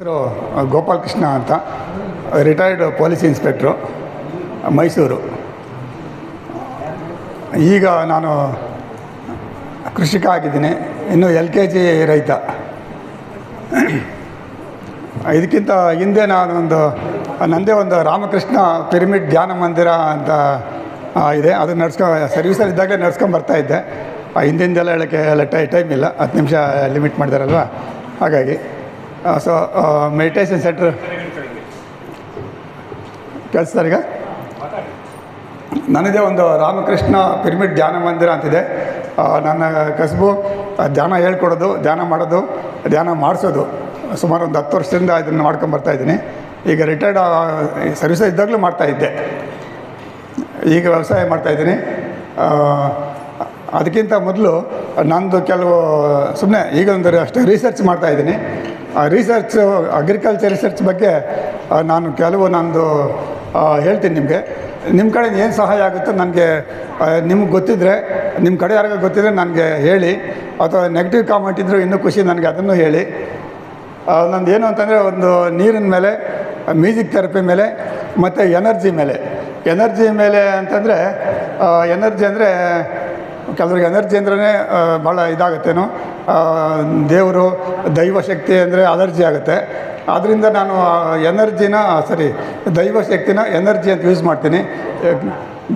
ಹೆಸರು ಗೋಪಾಲ್ ಕೃಷ್ಣ ಅಂತ. Retired police inspector, Mysuru. ಈಗ ನಾನು ಕೃಷಿಕ ಆಗಿದ್ದೀನಿ. ಇನ್ನು ಎಲ್ ಕೆ ಜಿ ರೈತ. ಇದಕ್ಕಿಂತ ಹಿಂದೆ ನಾನೊಂದು ನನ್ನದೇ ಒಂದು ರಾಮಕೃಷ್ಣ ಪಿರಮಿಡ್ ಧ್ಯಾನ ಮಂದಿರ ಅಂತ ಇದೆ. ಅದು ನಡ್ಸ್ಕೊ ಸರ್ವಿಸಲ್ಲಿ ಇದ್ದಾಗಲೇ ನಡ್ಸ್ಕೊಂಡು ಬರ್ತಾ ಇದ್ದೆ. ಹಿಂದಿಂದೆಲ್ಲ ಹೇಳೋಕ್ಕೆ ಎಲ್ಲ ಟೈಮ್ ಇಲ್ಲ. ಹತ್ತು ನಿಮಿಷ ಲಿಮಿಟ್ ಮಾಡಿದಾರಲ್ವ? ಹಾಗಾಗಿ ಸೊ ಮೆಡಿಟೇಷನ್ ಸೆಂಟ್ರ್ ಈಗ ನನ್ನದೇ ಒಂದು ರಾಮಕೃಷ್ಣ ಪಿರಮಿಡ್ ಧ್ಯಾನ ಮಂದಿರ ಅಂತಿದೆ. ನನ್ನ ಕಸಬು ಧ್ಯಾನ ಹೇಳ್ಕೊಡೋದು, ಧ್ಯಾನ ಮಾಡೋದು, ಧ್ಯಾನ ಮಾಡಿಸೋದು. ಸುಮಾರು ಒಂದು ಹತ್ತು ವರ್ಷದಿಂದ ಇದನ್ನು ಮಾಡ್ಕೊಂಡು ಬರ್ತಾ ಇದ್ದೀನಿ. ಈಗ ರಿಟೈರ್ಡ್ ಸರ್ವಿಸ್ ಇದ್ದಾಗಲೂ ಮಾಡ್ತಾ ಇದ್ದೆ. ಈಗ ವ್ಯವಸಾಯ ಮಾಡ್ತಾಯಿದ್ದೀನಿ ಅದಕ್ಕಿಂತ ಮೊದಲು ನಂದು ಕೆಲವು ಸುಮ್ಮನೆ ಈಗ ಒಂದು ಅಷ್ಟು ರಿಸರ್ಚ್ ಮಾಡ್ತಾಯಿದ್ದೀನಿ ರಿಸರ್ಚ್ ಅಗ್ರಿಕಲ್ಚರ್ ರಿಸರ್ಚ್ ಬಗ್ಗೆ ನಾನು ಕೆಲವು ನಂದು ಹೇಳ್ತೀನಿ ನಿಮಗೆ. ನಿಮ್ಮ ಕಡೆ ಏನು ಸಹಾಯ ಆಗುತ್ತೋ ನನಗೆ ನಿಮ್ಗೆ ಗೊತ್ತಿದ್ದರೆ ನಿಮ್ಮ ಕಡೆ ಯಾರಿಗೂ ಗೊತ್ತಿದ್ದರೆ ನನಗೆ ಹೇಳಿ. ಅಥವಾ ನೆಗೆಟಿವ್ ಕಾಮೆಂಟ್ ಇದ್ದರೂ ಇನ್ನೂ ಖುಷಿ ನನಗೆ ಅದನ್ನು ಹೇಳಿ. ನಂದು ಏನು ಅಂತಂದರೆ ಒಂದು ನೀರಿನ ಮೇಲೆ ಮ್ಯೂಸಿಕ್ ಥೆರಪಿ ಮೇಲೆ, ಮತ್ತು ಎನರ್ಜಿ ಮೇಲೆ. ಎನರ್ಜಿ ಮೇಲೆ ಅಂತಂದರೆ ಎನರ್ಜಿ ಅಂದರೆ ಕೆಲವ್ರಿಗೆ ಎನರ್ಜಿ ಅಂದ್ರೇ ಭಾಳ ಇದಾಗುತ್ತೇನೋ? ದೇವರು, ದೈವ ಶಕ್ತಿ ಅಂದರೆ ಅಲರ್ಜಿ ಆಗುತ್ತೆ. ಆದ್ದರಿಂದ ನಾನು ಎನರ್ಜಿನ ಸಾರಿ, ದೈವ ಶಕ್ತಿನ ಎನರ್ಜಿ ಅಂತ ಯೂಸ್ ಮಾಡ್ತೀನಿ.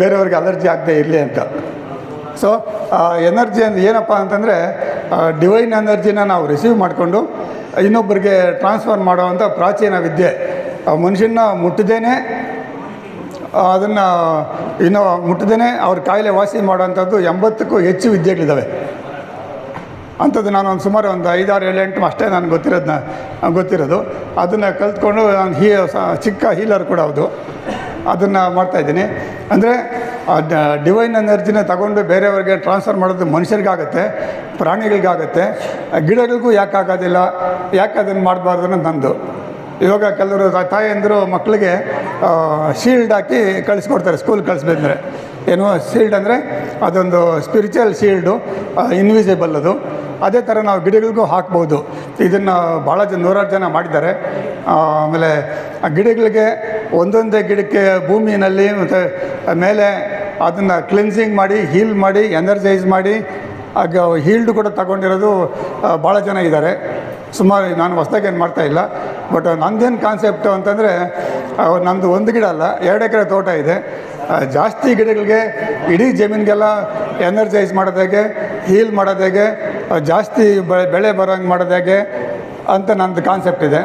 ಬೇರೆಯವ್ರಿಗೆ ಅಲರ್ಜಿ ಆಗದೆ ಇರಲಿ ಅಂತ. ಸೊ ಎನರ್ಜಿ ಅಂದ್ರೆ ಏನಪ್ಪ ಅಂತಂದರೆ ಡಿವೈನ್ ಎನರ್ಜಿನ ನಾವು ರಿಸೀವ್ ಮಾಡಿಕೊಂಡು, ಇನ್ನೊಬ್ಬರಿಗೆ ಟ್ರಾನ್ಸ್ಫರ್ ಮಾಡೋವಂಥ ಪ್ರಾಚೀನ ವಿದ್ಯೆ. ಮನುಷ್ಯನ ಮುಟ್ಟದೇನೆ ಅದನ್ನು ಇನ್ನು ಮುಟ್ಟದೇ ಅವ್ರ ಕಾಯಿಲೆ ವಾಸಿ ಮಾಡೋವಂಥದ್ದು ಎಂಬತ್ತಕ್ಕೂ ಹೆಚ್ಚು ವಿದ್ಯೆಗಳಿದ್ದಾವೆ. ಅಂಥದ್ದು ನಾನು ಒಂದು ಸುಮಾರು ಒಂದು ಐದಾರು ಏಳು ಎಂಟು ಅಷ್ಟೇ ನಾನು ಗೊತ್ತಿರೋದನ್ನ ಗೊತ್ತಿರೋದು. ಅದನ್ನು ಕಲ್ತ್ಕೊಂಡು ನಾನು ಹೀ ಚಿಕ್ಕ ಹೀಲರ್ ಕೂಡ ಹೌದು. ಅದನ್ನು ಮಾಡ್ತಾಯಿದ್ದೀನಿ ಅಂದರೆ ಡಿವೈನ್ ಎನರ್ಜಿನ ತಗೊಂಡು ಬೇರೆಯವ್ರಿಗೆ ಟ್ರಾನ್ಸ್ಫರ್ ಮಾಡೋದು ಮನುಷ್ಯರಿಗಾಗತ್ತೆ, ಪ್ರಾಣಿಗಳಿಗಾಗತ್ತೆ. ಗಿಡಗಳಿಗೂ ಯಾಕೆ ಆಗೋದಿಲ್ಲ ಯಾಕೆ ಅದನ್ನು ಮಾಡಬಾರ್ದು ಅನ್ನೋದು ನಂದು ಇವಾಗ ಕೆಲವರು ತಾಯಂದರು ಮಕ್ಕಳಿಗೆ ಶೀಲ್ಡ್ ಹಾಕಿ ಕಳಿಸ್ಕೊಡ್ತಾರೆ ಸ್ಕೂಲ್ ಕಳಿಸ್ಬೇಕಂದ್ರೆ. ಏನು ಶೀಲ್ಡ್ ಅಂದರೆ ಅದೊಂದು ಸ್ಪಿರಿಚುವಲ್ ಶೀಲ್ಡು ಇನ್ವಿಸಿಬಲ್ ಅದು. ಅದೇ ಥರ ನಾವು ಗಿಡಗಳಿಗೂ ಹಾಕ್ಬೋದು. ಇದನ್ನು ಭಾಳ ಜನ, ನೂರಾರು ಜನ ಮಾಡಿದ್ದಾರೆ. ಆಮೇಲೆ ಆ ಗಿಡಗಳಿಗೆ ಒಂದೊಂದೇ ಗಿಡಕ್ಕೆ ಭೂಮಿನಲ್ಲಿ, ಮತ್ತು ಮೇಲೆ ಅದನ್ನು ಕ್ಲಿನ್ಸಿಂಗ್ ಮಾಡಿ ಹೀಲ್ ಮಾಡಿ ಎನರ್ಜೈಸ್ ಮಾಡಿ ಆಗ ಹೀಲ್ಡ್ ಕೂಡ ತಗೊಂಡಿರೋದು ಭಾಳ ಜನ ಇದ್ದಾರೆ. ಸುಮಾರು, ನಾನು ಹೊಸ್ದಾಗಿ ಏನು ಮಾಡ್ತಾ ಇಲ್ಲ. ಬಟ್ ನಂದೇನು ಕಾನ್ಸೆಪ್ಟು ಅಂತಂದರೆ ನಂದು ಒಂದು ಗಿಡ ಅಲ್ಲ, ಎರಡು ಎಕರೆ ತೋಟ ಇದೆ. ಜಾಸ್ತಿ ಗಿಡಗಳಿಗೆ ಇಡೀ ಜಮೀನಿಗೆಲ್ಲ ಎನರ್ಜೈಸ್ ಮಾಡೋದಾಗೆ ಹೀಲ್ ಮಾಡೋದಾಗೆ ಜಾಸ್ತಿ ಬೆಳೆ ಬರೋಂಗೆ ಮಾಡೋದಾಗೆ ಅಂತ ನಂದು ಕಾನ್ಸೆಪ್ಟ್ ಇದೆ.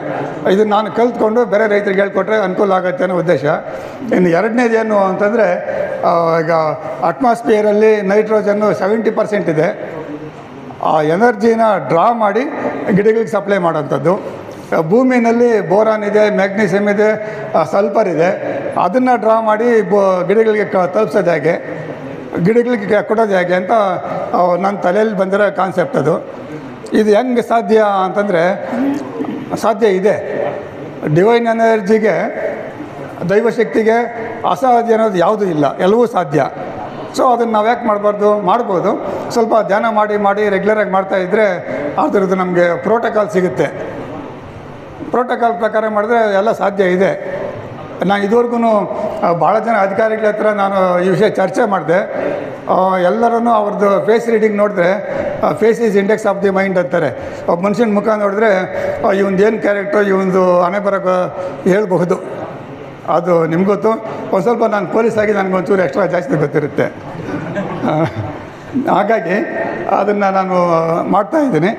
ಇದು ನಾನು ಕಲ್ತ್ಕೊಂಡು ಬೇರೆ ರೈತರಿಗೆ ಹೇಳ್ಕೊಟ್ರೆ ಅನುಕೂಲ ಆಗುತ್ತೆ ಅನ್ನೋ ಉದ್ದೇಶ. ಇನ್ನು ಎರಡನೇದೇನು ಅಂತಂದರೆ ಈಗ ಅಟ್ಮಾಸ್ಫಿಯರಲ್ಲಿ ನೈಟ್ರೋಜನ್ನು ಸೆವೆಂಟಿ ಪರ್ಸೆಂಟ್ ಇದೆ. ಆ ಎನರ್ಜಿನ ಡ್ರಾ ಮಾಡಿ ಗಿಡಗಳಿಗೆ ಸಪ್ಲೈ ಮಾಡೋಂಥದ್ದು. ಭೂಮಿನಲ್ಲಿ ಬೋರಾನ್ ಇದೆ ಮ್ಯಾಗ್ನೀಸಿಯಮ್ ಇದೆ ಸಲ್ಫರ್ ಇದೆ. ಅದನ್ನು ಡ್ರಾ ಮಾಡಿ ಬೋ, ಗಿಡಗಳಿಗೆ ಕ, ತಲುಪಿಸೋದು ಹೇಗೆ? ಗಿಡಗಳಿಗೆ ಕೊಡೋದು ಹೇಗೆ ಅಂತ ನನ್ನ ತಲೆಯಲ್ಲಿ ಬಂದಿರೋ ಕಾನ್ಸೆಪ್ಟ್ ಅದು. ಇದು ಹೆಂಗೆ ಸಾಧ್ಯ ಅಂತಂದರೆ, ಸಾಧ್ಯ ಇದೆ. ಡಿವೈನ್ ಎನರ್ಜಿಗೆ ದೈವಶಕ್ತಿಗೆ ಅಸಾಧ್ಯ ಅನ್ನೋದು ಯಾವುದೂ ಇಲ್ಲ. ಎಲ್ಲವೂ ಸಾಧ್ಯ. ಸೊ ಅದನ್ನು ನಾವು ಯಾಕೆ ಮಾಡಬಾರ್ದು? ಮಾಡ್ಬೋದು. ಸ್ವಲ್ಪ ಧ್ಯಾನ ಮಾಡಿ ಮಾಡಿ ರೆಗ್ಯುಲರಾಗಿ ಮಾಡ್ತಾ ಇದ್ದರೆ ಅದ್ರದ್ದು ನಮಗೆ ಪ್ರೋಟೋಕಾಲ್ ಸಿಗುತ್ತೆ. ಪ್ರೋಟೋಕಾಲ್ ಪ್ರಕಾರ ಮಾಡಿದ್ರೆ ಎಲ್ಲ ಸಾಧ್ಯ ಇದೆ. ನಾನು ಇದುವರೆಗೂ ಭಾಳ ಜನ ಅಧಿಕಾರಿಗಳ ಹತ್ರ ನಾನು ಈ ವಿಷಯ ಚರ್ಚೆ ಮಾಡಿದೆ. ಎಲ್ಲರೂ ಅವ್ರದ್ದು ಫೇಸ್ ರೀಡಿಂಗ್ ನೋಡಿದ್ರೆ face is index of the mind ಅಂತಾರೆ. ಒಬ್ಬ ಮನುಷ್ಯನ ಮುಖ ನೋಡಿದ್ರೆ ಏನು ಕ್ಯಾರೆಕ್ಟ್ರು ಇವೊಂದು ಹಣೆ ಬರೋಕೆ ಹೇಳ್ಬಹುದು. ಅದು ನಿಮ್ಗೆ ಗೊತ್ತು. ಒಂದು ಸ್ವಲ್ಪ ನಾನು ಪೊಲೀಸ್ ಆಗಿ ನನಗೊಂಚೂರು ಎಕ್ಸ್ಟ್ರಾ ಜಾಸ್ತಿ ಗೊತ್ತಿರುತ್ತೆ. ಹಾಗಾಗಿ ಅದನ್ನು ನಾನು ಮಾಡ್ತಾ ಇದ್ದೀನಿ.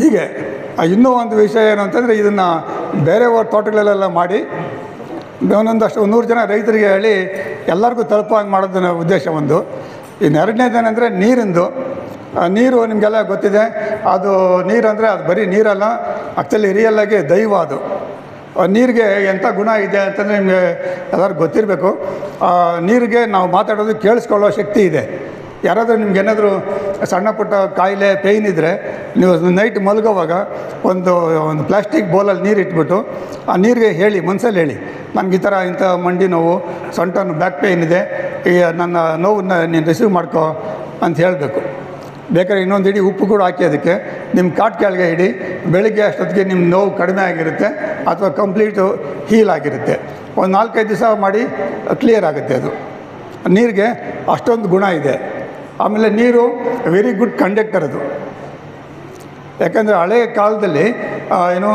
ಹೀಗೆ ಇನ್ನೂ ಒಂದು ವಿಷಯ ಏನು ಅಂತಂದರೆ ಇದನ್ನು ಬೇರೆ ತೋಟಗಳಲ್ಲೆಲ್ಲ ಮಾಡಿ ಒಂದೊಂದಷ್ಟು ಒಂದು ನೂರು ಜನ ರೈತರಿಗೆ ಹೇಳಿ ಎಲ್ಲರಿಗೂ ತಲುಪುವಂಗೆ ಮಾಡೋದನ್ನ ಉದ್ದೇಶ ಒಂದು. ಇನ್ನು ಎರಡನೇದೇನೆಂದರೆ ನೀರಿಂದು ನೀರು ನಿಮಗೆಲ್ಲ ಗೊತ್ತಿದೆ, ಅದು ನೀರು ಅಂದರೆ ಅದು ಬರೀ ನೀರಲ್ಲ ಆ್ಯಕ್ಚುಲಿ ರಿಯಲ್ಲಾಗಿ ದೈವ ಅದು. ನೀರಿಗೆ ಎಂಥ ಗುಣ ಇದೆ ಅಂತಂದರೆ ನಿಮಗೆ ಎಲ್ಲರಿಗೂ ಗೊತ್ತಿರಬೇಕು. ನೀರಿಗೆ ನಾವು ಮಾತಾಡೋದು ಕೇಳಿಸ್ಕೊಳ್ಳೋ ಶಕ್ತಿ ಇದೆ. ಯಾರಾದರೂ ನಿಮ್ಗೆ ಏನಾದರೂ ಸಣ್ಣ ಪುಟ್ಟ ಕಾಯಿಲೆ ಪೇಯ್ನ್ ಇದ್ದರೆ ನೀವು ನೈಟ್ ಮಲಗೋವಾಗ ಒಂದು ಒಂದು ಪ್ಲಾಸ್ಟಿಕ್ ಬೌಲಲ್ಲಿ ನೀರು ಇಟ್ಬಿಟ್ಟು ಆ ನೀರಿಗೆ ಹೇಳಿ ಮನಸ್ಸಲ್ಲಿ ಹೇಳಿ, ನನಗೆ ಈ ಥರ ಇಂಥ ಮಂಡಿ ನೋವು ಸೊಂಟನ ಬ್ಯಾಕ್ ಪೇಯ್ನ್ ಇದೆ, ಈ ನನ್ನ ನೋವನ್ನ ನೀನು ರಿಸೀವ್ ಮಾಡ್ಕೋ ಅಂತ ಹೇಳಬೇಕು. ಬೇಕಾದ್ರೆ ಇನ್ನೊಂದು ಇಡೀ ಉಪ್ಪು ಕೂಡ ಹಾಕಿ ಅದಕ್ಕೆ ನಿಮ್ಮ ಕಾಟ್ ಕೆಳಗೆ ಇಡಿ, ಬೆಳಿಗ್ಗೆ ಅಷ್ಟೊತ್ತಿಗೆ ನಿಮ್ಮ ನೋವು ಕಡಿಮೆ ಆಗಿರುತ್ತೆ ಅಥವಾ ಕಂಪ್ಲೀಟು ಹೀಲ್ ಆಗಿರುತ್ತೆ. ಒಂದು ನಾಲ್ಕೈದು ದಿವಸ ಮಾಡಿ ಕ್ಲಿಯರ್ ಆಗುತ್ತೆ ಅದು. ನೀರಿಗೆ ಅಷ್ಟೊಂದು ಗುಣ ಇದೆ. ಆಮೇಲೆ ನೀರು ವೆರಿ ಗುಡ್ ಕಂಡಕ್ಟರ್ ಅದು. ಯಾಕಂದರೆ ಹಳೆಯ ಕಾಲದಲ್ಲಿ ಏನು,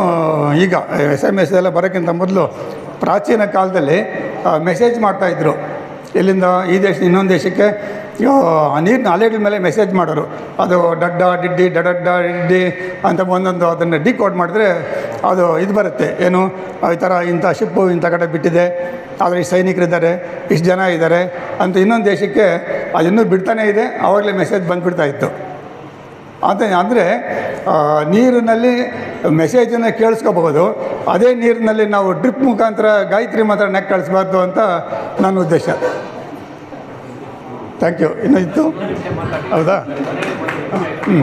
ಈಗ ಎಸ್ ಎಂ ಎಸ್ ಎಲ್ಲ ಬರೋಕ್ಕಿಂತ ಮೊದಲು ಪ್ರಾಚೀನ ಕಾಲದಲ್ಲಿ ಮೆಸೇಜ್ ಮಾಡ್ತಾಯಿದ್ರು ಇಲ್ಲಿಂದ ಈ ದೇಶ, ಇನ್ನೊಂದು ದೇಶಕ್ಕೆ ನೀರಿನ ಅಲೆಗಳ ಮೇಲೆ ಮೆಸೇಜ್ ಮಾಡೋರು. ಅದು ಡಡ್ಡ, ಡಿಡ್ಡಿ, ಡಡಡ್ಡ, ಡಿಡ್ಡಿ ಅಂತ ಒಂದೊಂದು ಅದನ್ನು ಡಿಕೋಡ್ ಮಾಡಿದ್ರೆ ಅದು ಇದು ಬರುತ್ತೆ. ಏನು, ಈ ಥರ ಇಂಥ ಶಿಪ್ಪು ಇಂಥ ಕಡೆ ಬಿಟ್ಟಿದೆ. ಆದರೆ ಇಷ್ಟು ಸೈನಿಕರಿದ್ದಾರೆ, ಇಷ್ಟು ಜನ ಇದ್ದಾರೆ ಅಂತ ಇನ್ನೊಂದು ದೇಶಕ್ಕೆ ಅದು ಇನ್ನೂ ಬಿಡ್ತಾನೇ ಇದೆ. ಆವಾಗಲೇ ಮೆಸೇಜ್ ಬಂದುಬಿಡ್ತಾ ಇತ್ತು. ಅಂತ ಅಂದರೆ ನೀರಿನಲ್ಲಿ ಮೆಸೇಜನ್ನು ಕೇಳಿಸ್ಕೋಬಹುದು. ಅದೇ ನೀರಿನಲ್ಲಿ ನಾವು ಡ್ರಿಪ್ ಮುಖಾಂತರ ಗಾಯತ್ರಿ ಮಾತ್ರ ನೆಕ್ ಕಳಿಸ್ಬಾರ್ದು ಅಂತ ನನ್ನ ಉದ್ದೇಶ. ಥ್ಯಾಂಕ್ ಯು ಇನ್ನೂ ಇತ್ತು ಹೌದಾ? ಹ್ಞೂ